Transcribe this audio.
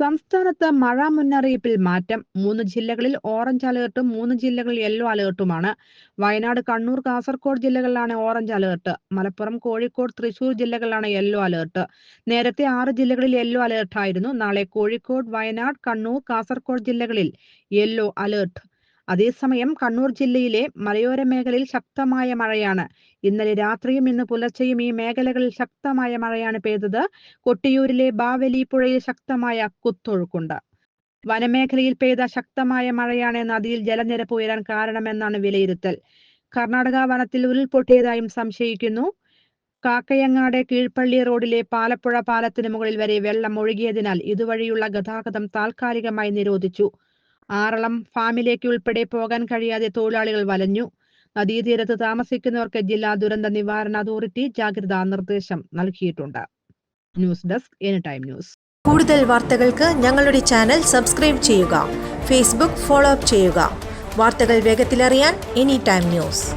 സംസ്ഥാനത്ത് മഴ മുന്നറിയിപ്പിൽ മാറ്റം. മൂന്ന് ജില്ലകളിൽ ഓറഞ്ച് അലേർട്ടും മൂന്ന് ജില്ലകളിൽ യെല്ലോ അലേർട്ടുമാണ് വയനാട് കണ്ണൂർ കാസർഗോഡ് ജില്ലകളിലാണ് ഓറഞ്ച് അലേർട്ട് മലപ്പുറം കോഴിക്കോട് തൃശൂർ ജില്ലകളിലാണ് യെല്ലോ അലേർട്ട് നേരത്തെ ആറ് ജില്ലകളിൽ യെല്ലോ അലേർട്ടായിരുന്നു നാളെ കോഴിക്കോട് വയനാട് കണ്ണൂർ കാസർഗോഡ് ജില്ലകളിൽ യെല്ലോ അലേർട്ട് അതേസമയം കണ്ണൂർ ജില്ലയിലെ മലയോര മേഖലയിൽ ശക്തമായ മഴയാണ്. ഇന്നലെ രാത്രിയും ഇന്ന് പുലർച്ചെയും ഈ മേഖലകളിൽ ശക്തമായ മഴയാണ് പെയ്തത്. കൊട്ടിയൂരിലെ ബാവലി പുഴയിൽ ശക്തമായ കുത്തൊഴുക്കുണ്ട്. വനമേഖലയിൽ പെയ്ത ശക്തമായ മഴയാണ് നദിയിൽ ജലനിരപ്പ് ഉയരാൻ കാരണമെന്നാണ് വിലയിരുത്തൽ. കർണാടക വനത്തിൽ ഉരുൾപൊട്ടിയതായും സംശയിക്കുന്നു. കാക്കയങ്ങാട് കീഴ്പള്ളി റോഡിലെ പാലപ്പുഴ പാലത്തിന് മുകളിൽ വരെ വെള്ളം ഒഴുകിയതിനാൽ ഇതുവഴിയുള്ള ഗതാഗതം താൽക്കാലികമായി നിരോധിച്ചു. ആറളം ഫാമിലേക്ക് ഉൾപ്പെടെ പോകാൻ കഴിയാതെ തൊഴിലാളികൾ വലഞ്ഞു. നദീതീരത്ത് താമസിക്കുന്നവർക്ക് ജില്ലാ ദുരന്ത നിവാരണ അതോറിറ്റി ജാഗ്രതാ നിർദ്ദേശം നൽകിയിട്ടുണ്ട്. News desk any time news. കൂടുതൽ വാർത്തകൾക്ക് ഞങ്ങളുടെ ചാനൽ സബ്സ്ക്രൈബ് ചെയ്യുക ഫേസ്ബുക്ക് ഫോളോ അപ്പ് ചെയ്യുക. വാർത്തകൾ വേഗത്തിലറിയാൻ എനി ടൈം ന്യൂസ്.